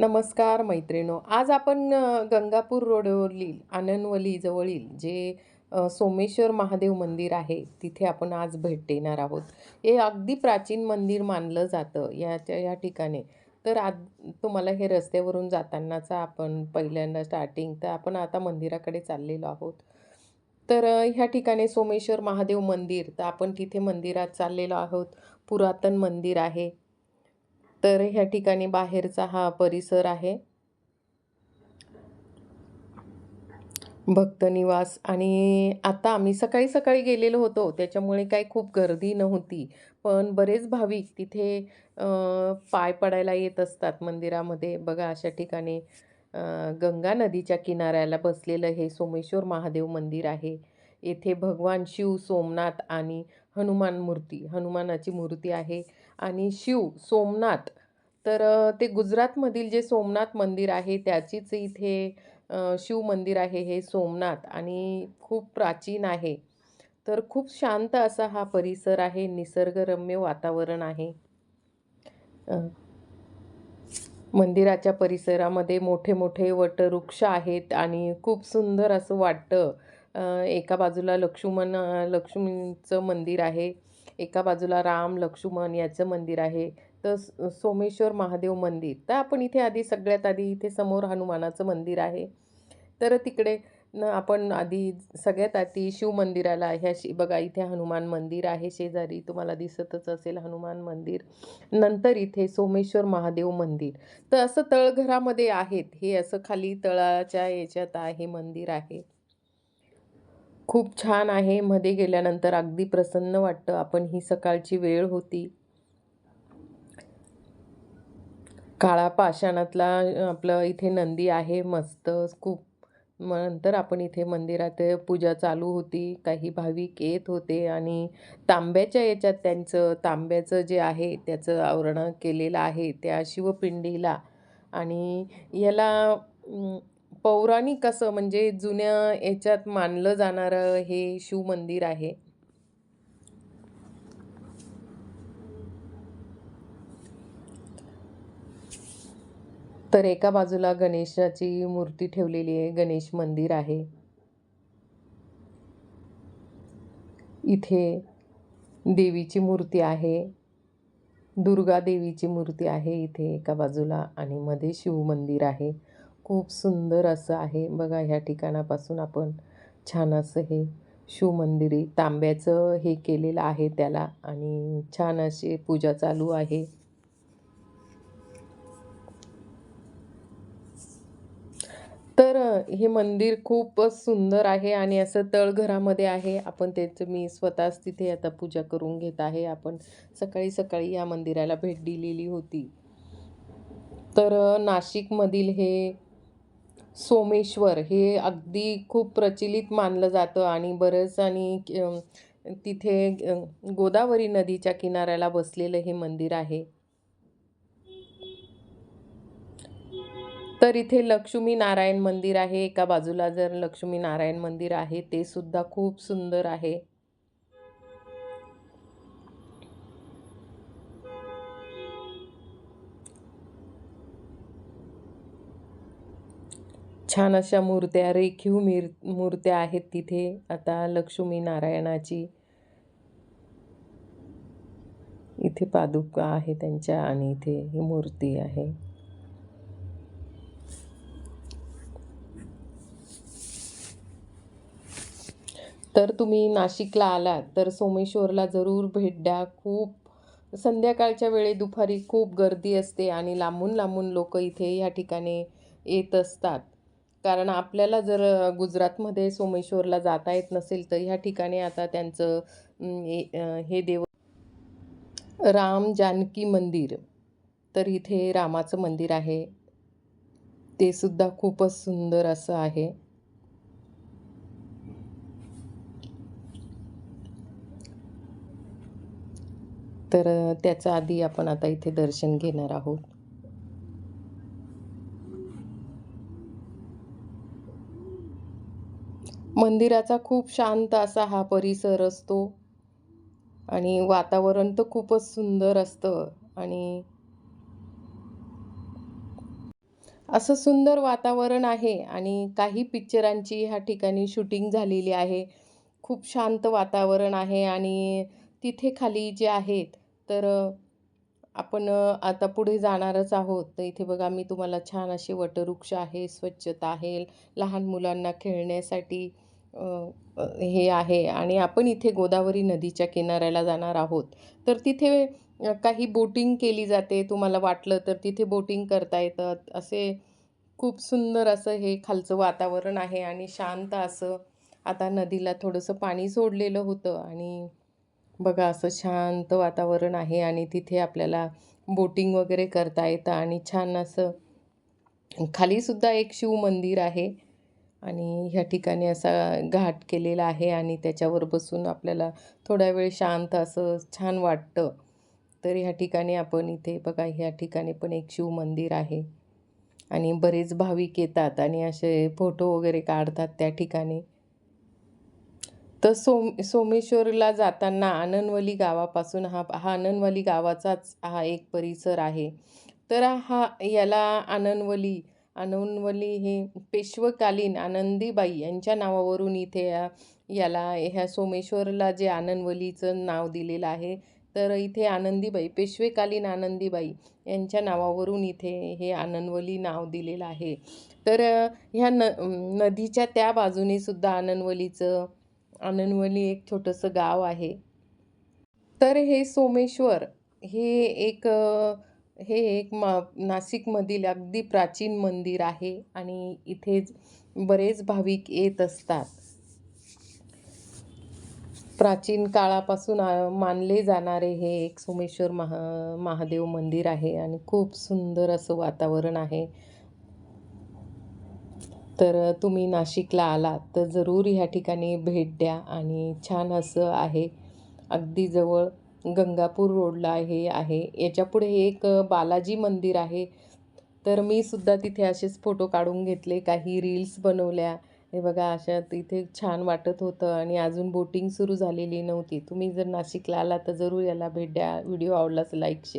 नमस्कार मैत्रिणो आज आपण गंगापूर रोडवरील आनंदवलीजवळील जे सोमेश्वर महादेव मंदिर आहे तिथे आपण आज भेट देणार आहोत. हे अगदी प्राचीन मंदिर मानलं जातं याच्या या ठिकाणी. तर आज तुम्हाला हे रस्त्यावरून जातानाचा आपण पहिल्यांदा स्टार्टिंग तर आपण आता मंदिराकडे चाललेलो आहोत. तर ह्या ठिकाणी सोमेश्वर महादेव मंदिर तर आपण तिथे मंदिरात चाललेलो आहोत. पुरातन मंदिर आहे. तर ह्या ठिकाणी बाहेरचा हा परिसर आहे. भक्तनिवास आणि आता आम्ही सकाळी सकाळी गेलेलो होतो त्याच्यामुळे काही खूप गर्दी नव्हती. पण बरेच भाविक तिथे पाय पडायला येत असतात मंदिरामध्ये. बघा अशा ठिकाणी गंगा नदीच्या किनाऱ्याला बसलेलं हे सोमेश्वर महादेव मंदिर आहे. येथे भगवान शिव सोमनाथ आणि हनुमान मूर्ती हनुमानाची मूर्ती आहे आणि शिव सोमनाथ. तर ते गुजरातमधील जे सोमनाथ मंदिर आहे त्याचीच इथे शिव मंदिर आहे हे सोमनाथ आणि खूप प्राचीन आहे. तर खूप शांत असा हा परिसर आहे निसर्गरम्य वातावरण आहे. मंदिराच्या परिसरामध्ये मोठे मोठे वटवृक्ष आहेत आणि खूप सुंदर असं वाटतं. एका बाजूला लक्ष्मण लक्ष्मीचं मंदिर आहे. एका बाजूला राम लक्ष्मण याचं मंदिर आहे. तर सोमेश्वर महादेव मंदिर. तर आपण इथे आधी सगळ्यात आधी इथे समोर हनुमानाचं मंदिर आहे. तर तिकडे न आपण आधी सगळ्यात आधी शिव मंदिराला ह्या शि बघा इथे हनुमान मंदिर आहे. शेजारी तुम्हाला दिसतच असेल हनुमान मंदिर. नंतर इथे सोमेश्वर महादेव मंदिर. तर असं तळघरामध्ये आहेत. हे असं खाली तळाच्या याच्यात आहे मंदिर आहे. खूप छान आहे. मध्ये गेल्यानंतर अगदी प्रसन्न वाटतं. आपण ही सकाळची वेळ होती. काळा पाषाणातला आपलं इथे नंदी आहे. मस्त खूप. मग नंतर आपण इथे मंदिरात पूजा चालू होती. काही भाविक येत होते आणि तांब्याच्या याच्यात त्यांचं तांब्याचं जे आहे त्याचं आवरण केलेलं आहे त्या शिवपिंडीला. आणि याला पौराणिक असं म्हणजे जुन्या याच्यात मानलं जाणारं हे शिवमंदिर आहे? तर एका बाजूला गणेशाची मूर्ती ठेवलेली आहे गणेश मंदिर आहे. इथे देवीची मूर्ती आहे दुर्गा देवीची मूर्ती आहे इथे एका बाजूला आणि मध्ये शिव मंदिर आहे. खूप सुंदर असं आहे. बघा ह्या ठिकाणापासून आपण छान असं हे शिवमंदिरी तांब्याचं हे केलेलं आहे त्याला आणि छान अशी पूजा चालू आहे. तर हे मंदिर खूपच सुंदर आहे आणि असं तळघरामध्ये आहे. आपण त्याचं मी स्वतःच तिथे आता पूजा करून घेत आहे. आपण सकाळी सकाळी या मंदिराला भेट दिलेली होती. तर नाशिकमधील हे सोमेश्वर हे अगदी खूप प्रचलित मानलं जातं आणि बरंच आणि तिथे गोदावरी नदीच्या किनाऱ्याला बसलेलं हे मंदिर आहे. तर इथे लक्ष्मी नारायण मंदिर आहे. एका बाजूला जर लक्ष्मी नारायण मंदिर आहे ते सुद्धा खूप सुंदर आहे. छान अशा मूर्त्या रेखीव मिर मूर्त्या आहेत तिथे. आता लक्ष्मी नारायणाची इथे पादुका आहे त्यांच्या आणि इथे ही मूर्ती आहे. तर तुम्ही नाशिकला आलात तर सोमेश्वरला जरूर भेट द्या. खूप संध्याकाळच्या वेळी दुपारी खूप गर्दी असते आणि लांबून लांबून लोक इथे या ठिकाणी येत असतात. कारण आपल्याला जर गुजरातमध्ये सोमेश्वरला जाता येत नसेल तर ह्या ठिकाणी आता त्यांचं हे हे देव राम जानकी मंदिर तर इथे रामाचं मंदिर आहे. ते सुद्धा खूपच सुंदर असं आहे. तर अ, त्याचं आधी आपण आता इथे दर्शन घेणार आहोत. मंदिराचा खूप शांत असा हा परिसर असतो. आणि वातावरण तर खूपच सुंदर असतं. आणि असं सुंदर वातावरण आहे. आणि काही पिक्चरांची ह्या ठिकाणी शूटिंग झालेली आहे. खूप शांत वातावरण आहे. आणि तिथे खाली जे आहेत तर आपण आता पुढे जाणारच आहोत. तर इथे बघा मी तुम्हाला छान असे वटवृक्ष आहे स्वच्छता आहे लहान मुलांना खेळण्यासाठी हे आहे आणि आपण इथे गोदावरी नदीच्या किनाऱ्याला जाणार आहोत. तर तिथे काही बोटिंग केली जाते. तुम्हाला वाटलं तर तिथे बोटिंग करता येतं असे खूप सुंदर असं हे खालचं वातावरण आहे आणि शांत असं. आता नदीला थोडंसं पाणी सोडलेलं होतं आणि बघा असं शांत वातावरण आहे आणि तिथे आपल्याला बोटिंग वगैरे करता येतं आणि छान असं खालीसुद्धा एक शिव मंदिर आहे. आणि ह्या ठिकाणी असा घाट केलेला आहे आणि त्याच्यावर बसून आपल्याला थोडा वेळ शांत असं छान वाटतं. तर ह्या ठिकाणी आपण इथे बघा ह्या ठिकाणी पण एक शिवमंदिर आहे. आणि बरेच भाविक येतात आणि असे फोटो वगैरे काढतात त्या ठिकाणी. तर सोम सोमेश्वरला जाताना आनंदवली गावापासून हा हा आनंदवली गावाचाच हा एक परिसर आहे. तर हा याला आनंदवली आनंदवली हे पेशवकालीन आनंदीबाई यांच्या नावावरून इथे या याला ह्या सोमेश्वरला जे आनंदवलीचं नाव दिलेलं आहे तर इथे आनंदीबाई पेशवेकालीन आनंदीबाई यांच्या नावावरून इथे हे आनंदवली नाव दिलेलं आहे. तर ह्या न नदीच्या त्या बाजूने सुद्धा आनंदवलीचं आनंदवली एक छोटंसं गाव आहे. तर हे सोमेश्वर हे एक हे एक मा नाशिकमधील अगदी प्राचीन मंदिर आहे आणि इथे बरेच भाविक येत असतात. प्राचीन काळापासून मानले जाणारे हे एक सोमेश्वर महा महादेव मंदिर आहे आणि खूप सुंदर असं वातावरण आहे. तर तुम्ही नाशिकला आलात तर जरूर ह्या ठिकाणी भेट द्या आणि छान असं आहे. अगदी जवळ गंगापूर रोडला हे आहे. याच्यापुढे एक बालाजी मंदिर आहे. तर मी सुद्धा तिथे असेच फोटो काढून घेतले काही रील्स बनवल्या. हे बघा अशा तिथे छान वाटत होतं आणि अजून बोटिंग सुरू झालेली नव्हती. तुम्ही जर नाशिकला आला तर जरूर याला भेट द्या. Video आवडलाच like share